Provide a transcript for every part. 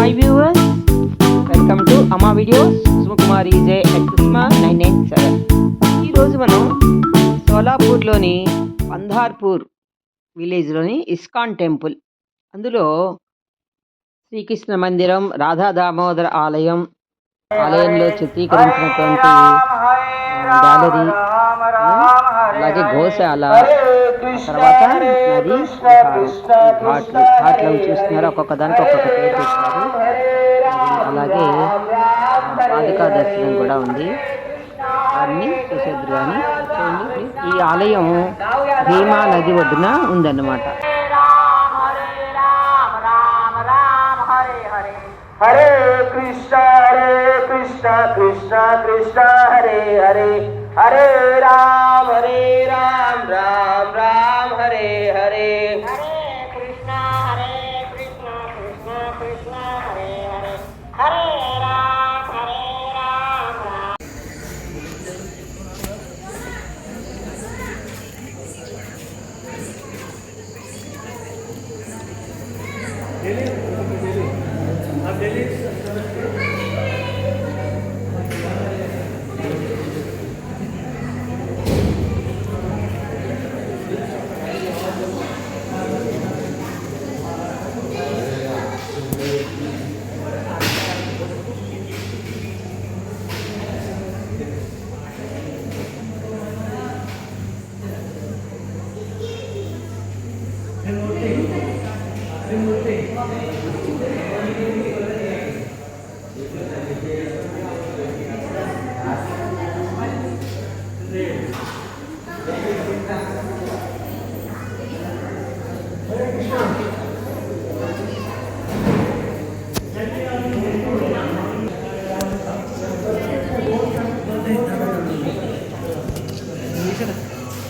Hi viewers welcome to Amma videos Sumakumari J Sushma nine nine seven ఈరోజు మనం సోలాపూర్లోని పంధార్పూర్ విలేజ్లోని ISKCON temple. అందులో శ్రీకృష్ణ మందిరం రాధా దామోదర ఆలయం ఆలయంలో చిత్రీకరించినటువంటి గ్యాలరీ అలాగే గోశాల తర్వాత నది ఘాట్లు ఘాట్లు చూస్తున్నారు. ఒక్కొక్క దానికి ఒక్కొక్క పేరు పెట్టారు. అలాగే పాదికా దర్శనం కూడా ఉంది. వారిని చూసేద్దరు కానీ చూడండి ఈ ఆలయం భీమా నది ఒడ్డున ఉందన్నమాట. హరే కృష్ణ హరే కృష్ణ కృష్ణ కృష్ణ హరే హరే. హరే రామ హరే రామ రామ రామ.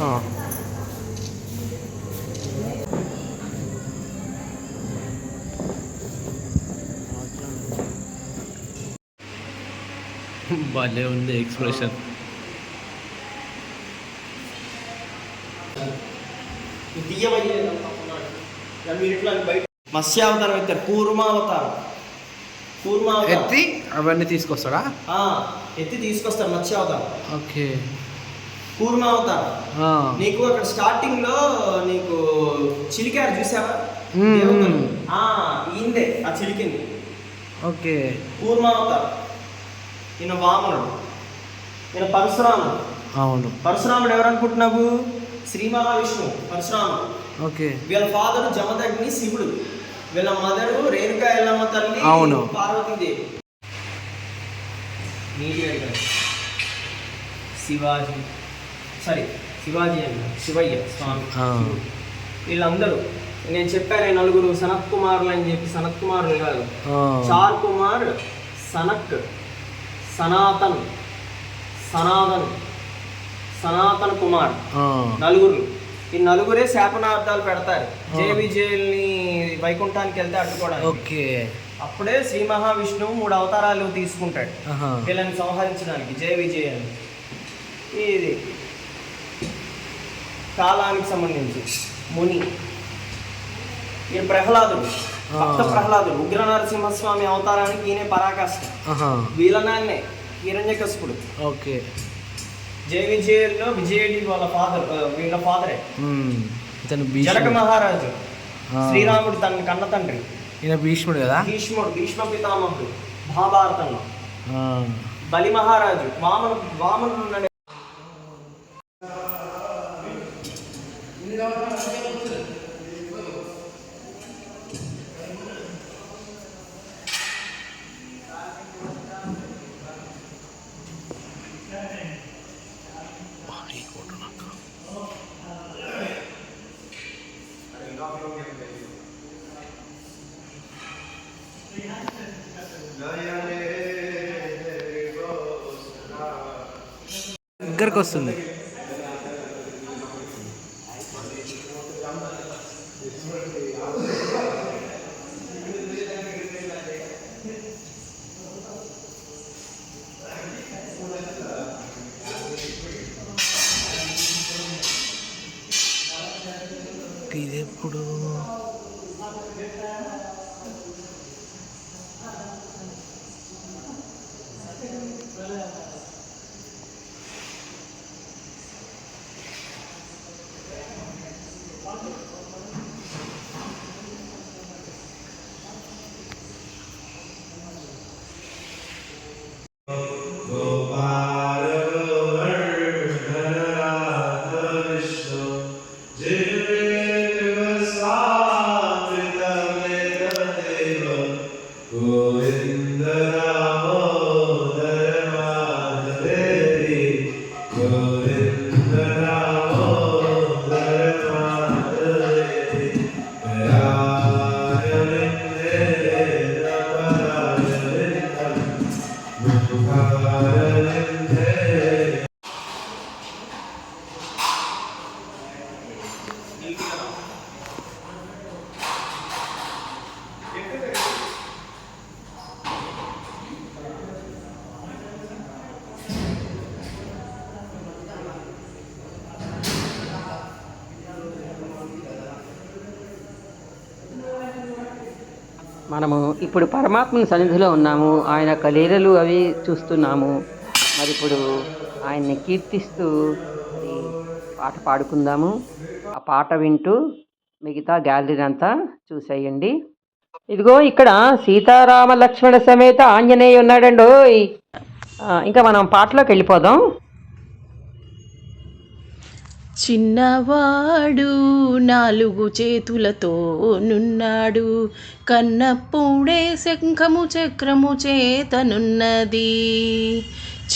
어. భలే ఉంది ఎక్స్ప్రెషన్. మత్స్యావతారం ఎత్తారు. కూర్మావతారం. కూర్మావతారం. ఎత్తి అవన్నీ తీసుకొస్తాడా? ఎత్తి తీసుకొస్తారు మత్స్యావతారం. ఓకే. కూర్మావతారం. నీకు అక్కడ స్టార్టింగ్లో నీకు చిలికారు చూసావా? ఈందే ఆ చిలికింది. ఓకే. కూర్మావతారం. ఈయన వామనుడు. ఈయన పరశురాముడు. అవును. పరశురాముడు ఎవరనుకుంటున్నావు? శ్రీ మహావిష్ణువు పరశురాముడు. ఓకే. వీళ్ళ ఫాదర్ జమదగ్ని శివుడు. వీళ్ళ మదరు రేణుకా ఎల్లమ్మ తల్లి అవును. పార్వతీదేవి. నీటి శివాజీ. సారీ శివాజీ అన్న శివయ్య స్వామి. వీళ్ళందరూ నేను చెప్పాను నలుగురు సనత్ కుమారులు అని చెప్పి సనత్ కుమారులు కాదు. చార్ కుమార్ సనక్. సనాతన్ సనాతన్ సనాతన్ కుమార్. నలుగురు. ఈ నలుగురే శాపనార్థాలు పెడతారు. జయ విజయుల్ని వైకుంఠానికి వెళ్తే అడ్డుకోవడానికి. ఓకే. అప్పుడే శ్రీ మహావిష్ణువు మూడు అవతారాలు తీసుకుంటాడు. వీళ్ళని సంహరించడానికి జయ విజయాన్ని ఇది కాలానికి సంబంధించి ముని. ఈ ప్రహ్లాదుడు. భక్త. ప్రహ్లాదుడు ఉగ్ర నరసింహస్వామి అవతారానికి ఈయనే పరాకాష్ట. వీళ్ళనాన్నే హిరణ్యకశిపుడు ఓకే జయ విజయుల్లో విజయుడి వాళ్ళ ఫాదర్ వీళ్ళ ఫాదరే. ఇతను జనక మహారాజు. శ్రీరాముడు తన కన్న తండ్రి ఈయన భీష్ముడు కదా భీష్ముడు భీష్మ పితామహుడు మహాభారతంలో. బలి మహారాజు వామన వామనుడు ఉన్నాడు దగ్గరకు వస్తుంది ఇప్పుడు పరమాత్మని సన్నిధిలో ఉన్నాము ఆయన యొక్క లీలలు అవి చూస్తున్నాము. మరి ఇప్పుడు ఆయన్ని కీర్తిస్తూ మరి పాట పాడుకుందాము. ఆ పాట వింటూ మిగతా గ్యాలరీ అంతా చూసేయండి. ఇదిగో ఇక్కడ సీతారామ లక్ష్మణ సమేత ఆంజనేయ ఉన్నాడండి ఇంకా మనం పాటలోకి వెళ్ళిపోదాం. చిన్నవాడు నాలుగు చేతులతో నున్నాడు. కన్నప్పుడే శంఖము చక్రము చేతనున్నది.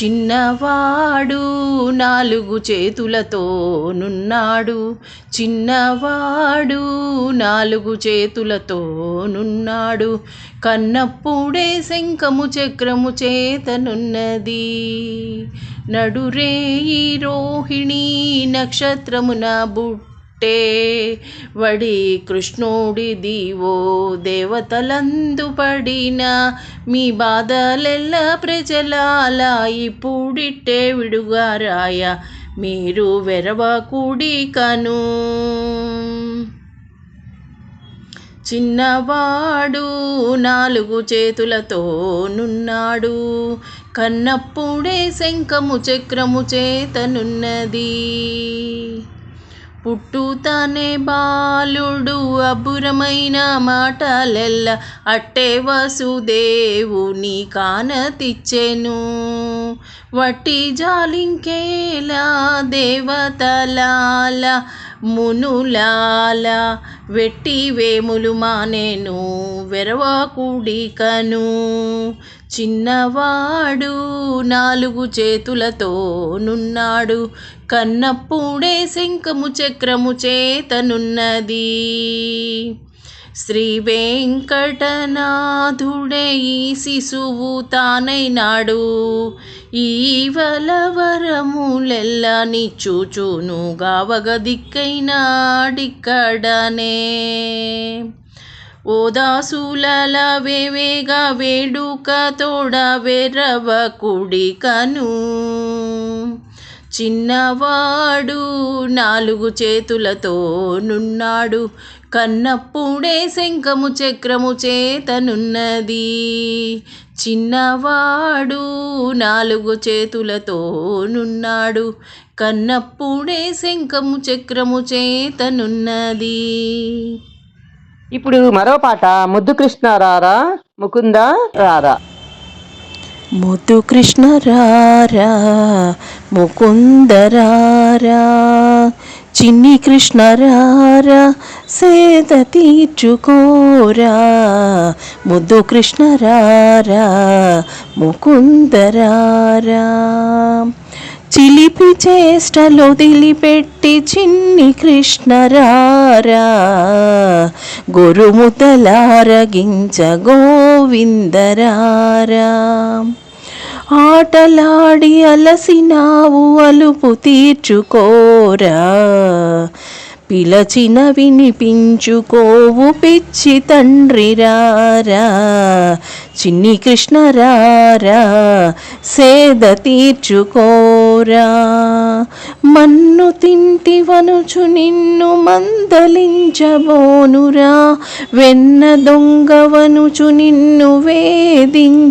చిన్నవాడు నాలుగు చేతులతో నున్నాడు. చిన్నవాడు నాలుగు చేతులతో నున్నాడు. కన్నప్పుడే శంఖము చక్రము చేతనున్నది నడురేయి రోహిణీ నక్షత్రమున పుట్టే వడి కృష్ణుడి దీవో దేవతలందు పడిన మీ బాధలెల్ల ప్రజలాల ఇప్పుడిట్టే విడుగారాయ మీరు వెరవకుడి కను. చిన్నవాడు నాలుగు చేతులతో నున్నాడు. కన్నప్పుడే శంఖము చక్రము చేతనున్నది. పుట్టుతనే బాలుడు అబురమైన మాటలెల్ల అట్టే వసుదేవుని కానతిచ్చెను. వట్టి జాలింకేలా దేవతలాల మునులాల వెట్టి వేములు మానేను వెరవాకుడికను చిన్నవాడు నాలుగు చేతులతో నున్నాడు కన్నప్పుడే శంఖము చక్రము చేతనున్నది. శ్రీ వెంకటనాథుడే ఈ శిశువు తానైనాడు ఈవల వరములెల్ల నిచ్చుచును గావగ దిక్కైనాడిక్కడనే ఓదాసులల వేవేగా వేడుక తోడ వెరవ కుడికను. చిన్నవాడు నాలుగు చేతులతో నున్నాడు. కన్నప్పుడే శంఖము చక్రము చేతనున్నది. చిన్నవాడు నాలుగు చేతులతో నున్నాడు. కన్నప్పుడే శంఖము చక్రము చేతనున్నది. ఇప్పుడు మరో పాట ముద్దు కృష్ణ రారా ముకుంద రారా. ముద్దు కృష్ణ రారా ముకుంద రారా. చిన్ని కృష్ణరారా సేత సేద తీర్చుకోరా. ముద్దు కృష్ణరారా ముకుందరారా చిలిపి చేష్టలో దిలిపెట్టి చిన్ని కృష్ణరారా గోవిందరారా ఆటలాడి అలసినావు అలుపు తీర్చుకోరా. పిలచిన వినిపించుకోవు పిచ్చి తండ్రి రారా. చిన్ని కృష్ణ రారా సేద తీర్చుకోరా. మన్ను తింటివనుచు నిన్ను మందలించబోనురా. వెన్న దొంగవనుచు నిన్ను వేధించబోనురా.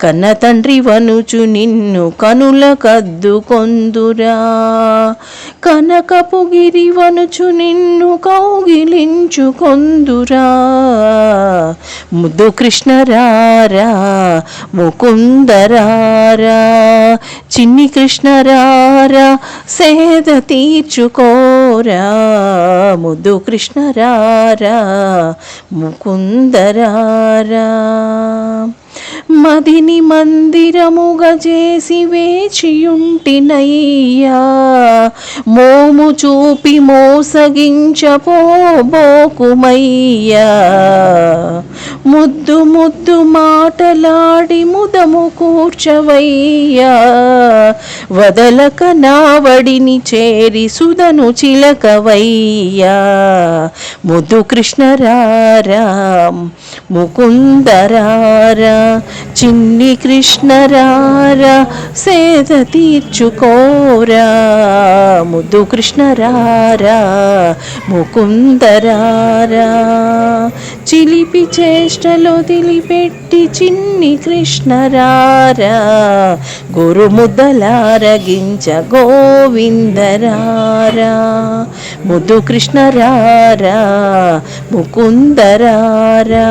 కన్న తండ్రి వనుచు నిన్ను కనుల కద్దుకొందురా కనకపు గిరివనుచు నిన్ను కౌగిలించుకొందురా. ముద్దు కృష్ణరారా ముకుందరారా చిన్ని కృష్ణ రారా సేద తీర్చుకోరా. ముద్దు కృష్ణ రారా మదిని మందిరముగా చేసి వేచియుంటినయ్యా. మోము చూపి మోసగించపోబోకుమయ్యా ముద్దు ముద్దు మాటలాడి ముదము కూర్చవయ్యా. వదలక నావడిని చేరి సుధను చిలకవయ్యా. ముద్దు కృష్ణరారా ముకుందరారా చిన్ని కృష్ణరారా సేద తీర్చుకోరా. ముద్దు కృష్ణరారా ముకుందరారా చిలిపి చేష్టలో దిలిపెట్టి చిన్ని కృష్ణరారా. గురు ముద్దలారగించ గోవిందరారా ముద్దు కృష్ణరారా ముకుందరారా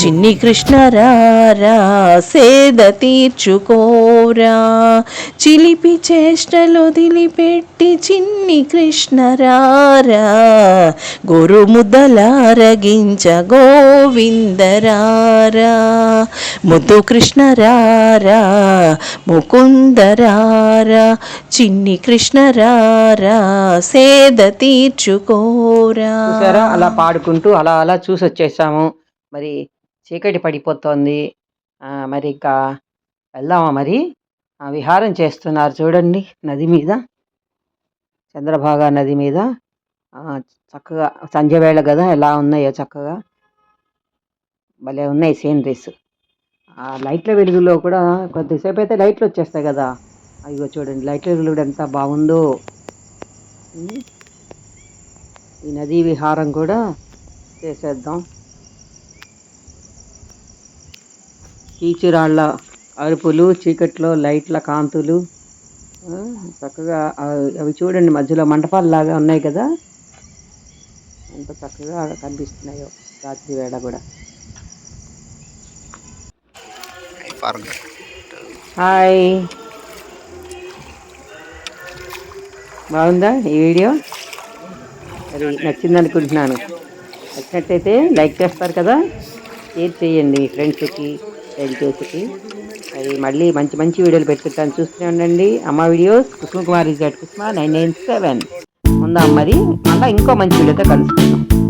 చిన్ని కృష్ణరారా సేద తీర్చుకోరా చిలిపి చేష్టలో దిలిపెట్టి చిన్ని కృష్ణరారా గురు ముద్దలారగించ గోవిందరారా ముద్దు కృష్ణరారా రారా చిన్ని కృష్ణరారా సేద తీర్చుకోరా. చూసారా? అలా పాడుకుంటూ అలా అలా చూసి వచ్చేసాము మరి చీకటి పడిపోతోంది. మరి ఇంకా వెళ్దామా మరి? విహారం చేస్తున్నారు చూడండి నది మీద. చంద్రభాగా నది మీద. చక్కగా సంధ్య వేళ కదా ఎలా ఉన్నాయో చక్కగా. భలే ఉన్నాయి సీనరీస్. ఆ లైట్ల వెలుగులో కూడా కొద్దిసేపు అయితే లైట్లు వచ్చేస్తాయి కదా. అయ్యో చూడండి లైట్ల వెలుగు కూడా ఎంత బాగుందో. ఈ నదీ విహారం కూడా చేసేద్దాం. కీచురాళ్ళ అరుపులు చీకట్లో లైట్ల కాంతులు. చక్కగా అవి చూడండి మధ్యలో మంటపాలలాగా ఉన్నాయి కదా. ఎంత చక్కగా కనిపిస్తున్నాయో రాత్రి వేళ కూడా. హాయ్. బాగుందా ఈ వీడియో? మరి నచ్చింది అనుకుంటున్నాను. నచ్చినట్టయితే లైక్ చేస్తారు కదా. షేర్ చేయండి మీ ఫ్రెండ్స్కి రిలేటివ్స్కి. మరి మళ్ళీ మంచి మంచి వీడియోలు పెట్టుకుంటాను. చూస్తూనే ఉండండి. Amma videos Kusuma Kumar resort Kusuma nine nine seven. ఉందాం మరి? మళ్ళీ ఇంకో మంచి వీడియోతో కలుసుకుందాం.